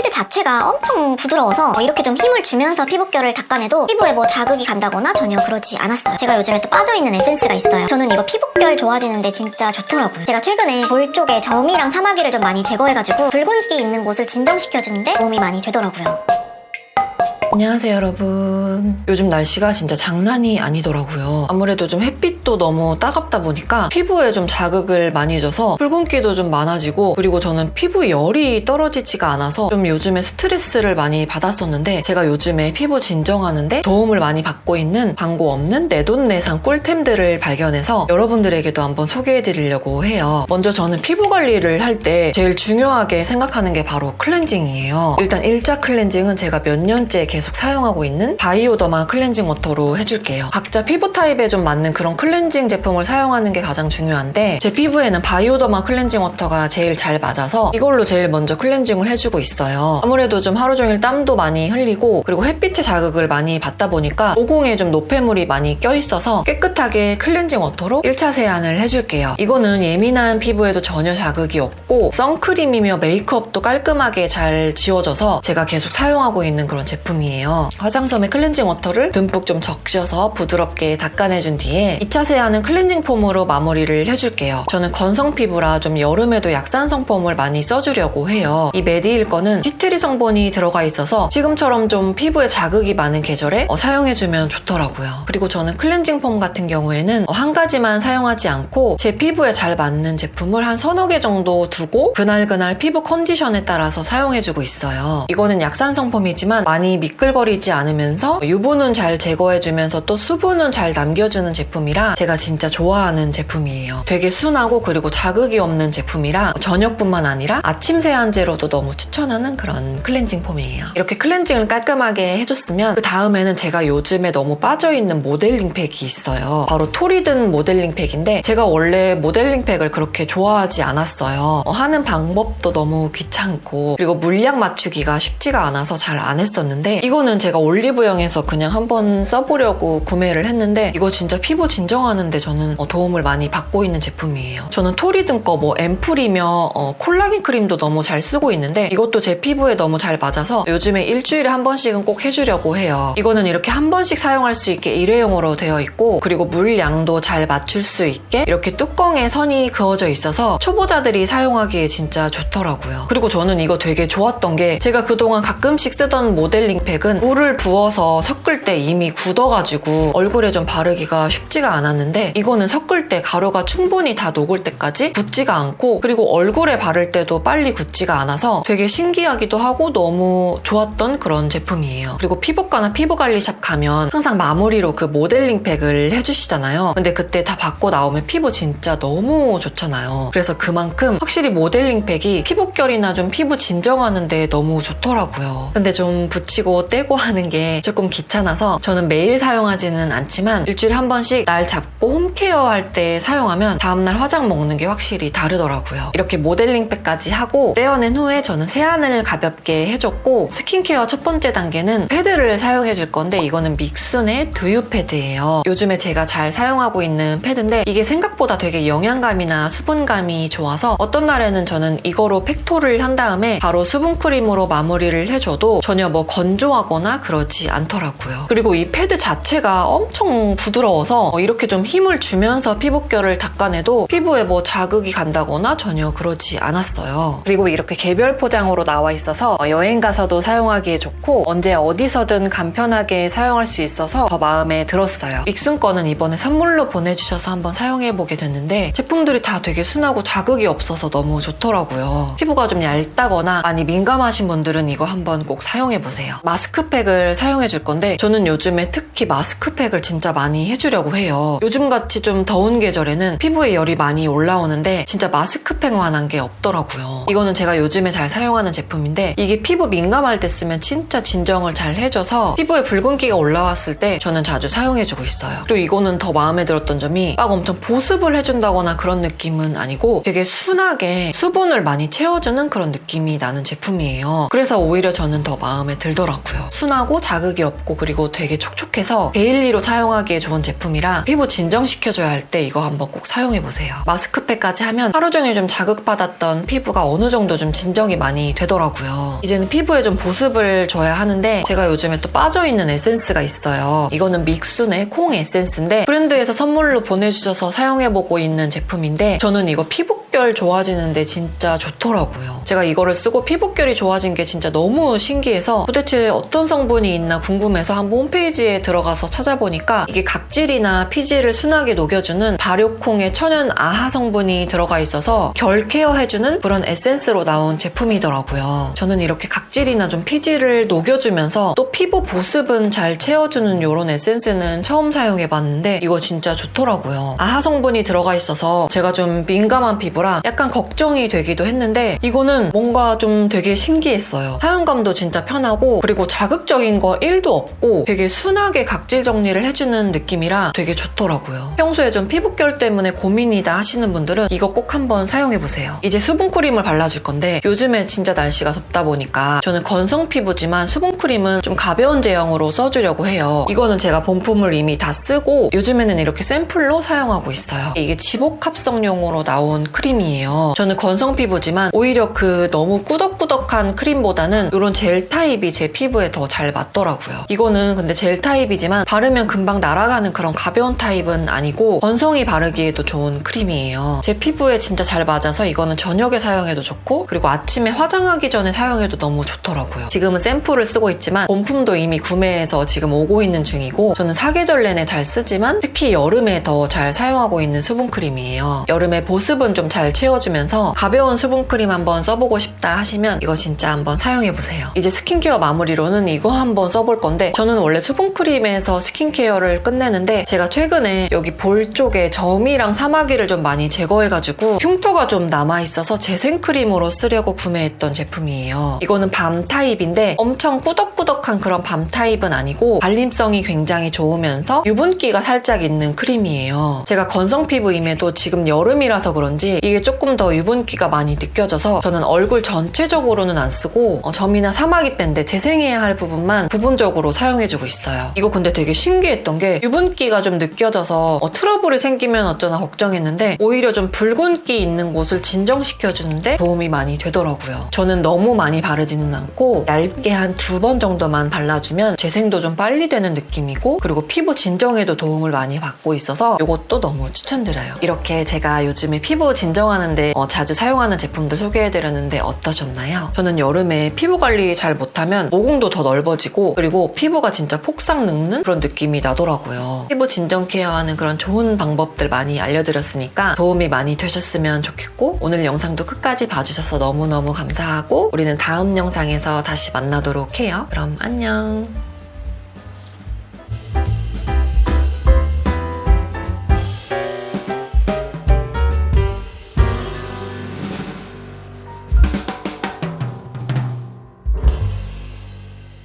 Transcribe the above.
패드 자체가 엄청 부드러워서 어, 이렇게 좀 힘을 주면서 피부결을 닦아내도 피부에 뭐 자극이 간다거나 전혀 그러지 않았어요. 제가 요즘에 또 빠져있는 에센스가 있어요. 저는 이거 피부결 좋아지는데 진짜 좋더라고요. 제가 최근에 볼 쪽에 점이랑 사마귀를 좀 많이 제거해가지고 붉은기 있는 곳을 진정시켜주는데 도움이 많이 되더라고요. 안녕하세요 여러분. 요즘 날씨가 진짜 장난이 아니더라고요. 아무래도 좀 햇빛도 너무 따갑다 보니까 피부에 좀 자극을 많이 줘서 붉은기도 좀 많아지고 그리고 저는 피부 열이 떨어지지가 않아서 좀 요즘에 스트레스를 많이 받았었는데 제가 요즘에 피부 진정하는데 도움을 많이 받고 있는 광고 없는 내돈내산 꿀템들을 발견해서 여러분들에게도 한번 소개해 드리려고 해요. 먼저 저는 피부 관리를 할 때 제일 중요하게 생각하는 게 바로 클렌징이에요. 일단 일자 클렌징은 제가 몇 년째 계속 사용하고 있는 바이오더마 클렌징 워터로 해줄게요. 각자 피부 타입에 좀 맞는 그런 클렌징 제품을 사용하는 게 가장 중요한데 제 피부에는 바이오더마 클렌징 워터가 제일 잘 맞아서 이걸로 제일 먼저 클렌징을 해주고 있어요. 아무래도 좀 하루 종일 땀도 많이 흘리고 그리고 햇빛의 자극을 많이 받다 보니까 모공에 좀 노폐물이 많이 껴있어서 깨끗하게 클렌징 워터로 1차 세안을 해줄게요. 이거는 예민한 피부에도 전혀 자극이 없고 선크림이며 메이크업도 깔끔하게 잘 지워져서 제가 계속 사용하고 있는 그런 제품이에요. 화장솜에 클렌징 워터를 듬뿍 좀 적셔서 부드럽게 닦아내준 뒤에 2차 세안은 클렌징 폼으로 마무리를 해줄게요. 저는 건성 피부라 좀 여름에도 약산성 폼을 많이 써주려고 해요. 이 메디힐 거는 티트리 성분이 들어가 있어서 지금처럼 좀 피부에 자극이 많은 계절에 어, 사용해주면 좋더라고요. 그리고 저는 클렌징 폼 같은 경우에는 어, 한 가지만 사용하지 않고 제 피부에 잘 맞는 제품을 한 서너 개 정도 두고 그날그날 피부 컨디션에 따라서 사용해주고 있어요. 이거는 약산성 폼이지만 많이 미끌 거리지 않으면서 유분은 잘 제거해주면서 또 수분은 잘 남겨주는 제품이라 제가 진짜 좋아하는 제품이에요. 되게 순하고 그리고 자극이 없는 제품이라 저녁뿐만 아니라 아침 세안제로도 너무 추천하는 그런 클렌징 폼이에요. 이렇게 클렌징을 깔끔하게 해줬으면 그 다음에는 제가 요즘에 너무 빠져있는 모델링 팩이 있어요. 바로 토리든 모델링 팩인데 제가 원래 모델링 팩을 그렇게 좋아하지 않았어요. 어, 하는 방법도 너무 귀찮고 그리고 물량 맞추기가 쉽지가 않아서 잘 안 했었는데 이거는 제가 올리브영에서 그냥 한번 써보려고 구매를 했는데 이거 진짜 피부 진정하는데 저는 어, 도움을 많이 받고 있는 제품이에요. 저는 토리든 거 뭐 앰플이며 어, 콜라겐 크림도 너무 잘 쓰고 있는데 이것도 제 피부에 너무 잘 맞아서 요즘에 일주일에 한 번씩은 꼭 해주려고 해요. 이거는 이렇게 한 번씩 사용할 수 있게 일회용으로 되어 있고 그리고 물량도 잘 맞출 수 있게 이렇게 뚜껑에 선이 그어져 있어서 초보자들이 사용하기에 진짜 좋더라고요. 그리고 저는 이거 되게 좋았던 게 제가 그동안 가끔씩 쓰던 모델링 팩은 물을 부어서 섞을 때 이미 굳어가지고 얼굴에 좀 바르기가 쉽지가 않았는데 이거는 섞을 때 가루가 충분히 다 녹을 때까지 굳지가 않고 그리고 얼굴에 바를 때도 빨리 굳지가 않아서 되게 신기하기도 하고 너무 좋았던 그런 제품이에요. 그리고 피부과나 피부관리샵 가면 항상 마무리로 그 모델링 팩을 해주시잖아요. 근데 그때 다 받고 나오면 피부 진짜 너무 좋잖아요. 그래서 그만큼 확실히 모델링 팩이 피부결이나 좀 피부 진정하는데 너무 좋더라고요. 근데 좀 붙이고 떼고 하는 게 조금 귀찮아서 저는 매일 사용하지는 않지만 일주일에 한 번씩 날 잡고 홈케어 할 때 사용하면 다음날 화장 먹는 게 확실히 다르더라고요. 이렇게 모델링 팩까지 하고 떼어낸 후에 저는 세안을 가볍게 해줬고 스킨케어 첫 번째 단계는 패드를 사용해 줄 건데 이거는 믹순의 두유 패드예요. 요즘에 제가 잘 사용하고 있는 패드인데 이게 생각보다 되게 영양감이나 수분감이 좋아서 어떤 날에는 저는 이거로 팩토를 한 다음에 바로 수분크림으로 마무리를 해줘도 전혀 뭐 건조 하거나 그러지 않더라고요. 그리고 이 패드 자체가 엄청 부드러워서 이렇게 좀 힘을 주면서 피부결을 닦아내도 피부에 뭐 자극이 간다거나 전혀 그러지 않았어요. 그리고 이렇게 개별 포장으로 나와 있어서 여행 가서도 사용하기에 좋고 언제 어디서든 간편하게 사용할 수 있어서 더 마음에 들었어요. 믹순 거는 이번에 선물로 보내주셔서 한번 사용해보게 됐는데 제품들이 다 되게 순하고 자극이 없어서 너무 좋더라고요. 피부가 좀 얇다거나 많이 민감하신 분들은 이거 한번 꼭 사용해보세요. 마스크 팩을 사용해 줄 건데 저는 요즘에 특히 마스크팩을 진짜 많이 해주려고 해요. 요즘같이 좀 더운 계절에는 피부에 열이 많이 올라오는데 진짜 마스크팩만한 게 없더라고요. 이거는 제가 요즘에 잘 사용하는 제품인데 이게 피부 민감할 때 쓰면 진짜 진정을 잘 해줘서 피부에 붉은기가 올라왔을 때 저는 자주 사용해주고 있어요. 그리고 이거는 더 마음에 들었던 점이 막 엄청 보습을 해준다거나 그런 느낌은 아니고 되게 순하게 수분을 많이 채워주는 그런 느낌이 나는 제품이에요. 그래서 오히려 저는 더 마음에 들더라고요. 좋더라고요. 순하고 자극이 없고 그리고 되게 촉촉해서 데일리로 사용하기에 좋은 제품이라 피부 진정시켜줘야 할 때 이거 한번 꼭 사용해보세요. 마스크팩까지 하면 하루 종일 좀 자극받았던 피부가 어느 정도 좀 진정이 많이 되더라고요. 이제는 피부에 좀 보습을 줘야 하는데 제가 요즘에 또 빠져있는 에센스가 있어요. 이거는 믹순의 콩 에센스인데 브랜드에서 선물로 보내주셔서 사용해보고 있는 제품인데 저는 이거 피부 결 좋아지는데 진짜 좋더라고요. 제가 이거를 쓰고 피부결이 좋아진 게 진짜 너무 신기해서 도대체 어떤 성분이 있나 궁금해서 한번 홈페이지에 들어가서 찾아보니까 이게 각질이나 피지를 순하게 녹여주는 발효콩의 천연 아하 성분이 들어가 있어서 결 케어해주는 그런 에센스로 나온 제품이더라고요. 저는 이렇게 각질이나 좀 피지를 녹여주면서 또 피부 보습은 잘 채워주는 이런 에센스는 처음 사용해봤는데 이거 진짜 좋더라고요. 아하 성분이 들어가 있어서 제가 좀 민감한 피부라 약간 걱정이 되기도 했는데 이거는 뭔가 좀 되게 신기했어요. 사용감도 진짜 편하고 그리고 자극적인 거 1도 없고 되게 순하게 각질 정리를 해주는 느낌이라 되게 좋더라고요. 평소에 좀 피부결 때문에 고민이다 하시는 분들은 이거 꼭 한번 사용해보세요. 이제 수분크림을 발라줄 건데 요즘에 진짜 날씨가 덥다 보니까 저는 건성 피부지만 수분크림은 좀 가벼운 제형으로 써주려고 해요. 이거는 제가 본품을 이미 다 쓰고 요즘에는 이렇게 샘플로 사용하고 있어요. 이게 지복 합성용으로 나온 크림 이에요. 저는 건성 피부지만 오히려 그 너무 꾸덕꾸덕한 크림보다는 이런 젤 타입이 제 피부에 더 잘 맞더라고요. 이거는 근데 젤 타입이지만 바르면 금방 날아가는 그런 가벼운 타입은 아니고 건성이 바르기에도 좋은 크림이에요. 제 피부에 진짜 잘 맞아서 이거는 저녁에 사용해도 좋고 그리고 아침에 화장하기 전에 사용해도 너무 좋더라고요. 지금은 샘플을 쓰고 있지만 본품도 이미 구매해서 지금 오고 있는 중이고 저는 사계절 내내 잘 쓰지만 특히 여름에 더 잘 사용하고 있는 수분크림이에요. 여름에 보습은 좀잘 채워주면서 가벼운 수분크림 한번 써보고 싶다 하시면 이거 진짜 한번 사용해보세요. 이제 스킨케어 마무리로는 이거 한번 써볼 건데 저는 원래 수분크림에서 스킨케어를 끝내는데 제가 최근에 여기 볼 쪽에 점이랑 사마귀를 좀 많이 제거해가지고 흉터가 좀 남아있어서 재생크림으로 쓰려고 구매했던 제품이에요. 이거는 밤 타입인데 엄청 꾸덕꾸덕한 그런 밤 타입은 아니고 발림성이 굉장히 좋으면서 유분기가 살짝 있는 크림이에요. 제가 건성 피부임에도 지금 여름이라서 그런지 이게 조금 더 유분기가 많이 느껴져서 저는 얼굴 전체적으로는 안 쓰고 어, 점이나 사마귀 밴드 재생해야 할 부분만 부분적으로 사용해주고 있어요. 이거 근데 되게 신기했던 게 유분기가 좀 느껴져서 어, 트러블이 생기면 어쩌나 걱정했는데 오히려 좀 붉은기 있는 곳을 진정시켜주는데 도움이 많이 되더라고요. 저는 너무 많이 바르지는 않고 얇게 한 두 번 정도만 발라주면 재생도 좀 빨리 되는 느낌이고 그리고 피부 진정에도 도움을 많이 받고 있어서 이것도 너무 추천드려요. 이렇게 제가 요즘에 피부 진 정하는데 어, 자주 사용하는 제품들 소개해드렸는데 어떠셨나요? 저는 여름에 피부 관리 잘 못하면 모공도 더 넓어지고 그리고 피부가 진짜 폭삭 늙는 그런 느낌이 나더라고요. 피부 진정 케어하는 그런 좋은 방법들 많이 알려드렸으니까 도움이 많이 되셨으면 좋겠고 오늘 영상도 끝까지 봐주셔서 너무너무 감사하고 우리는 다음 영상에서 다시 만나도록 해요. 그럼 안녕.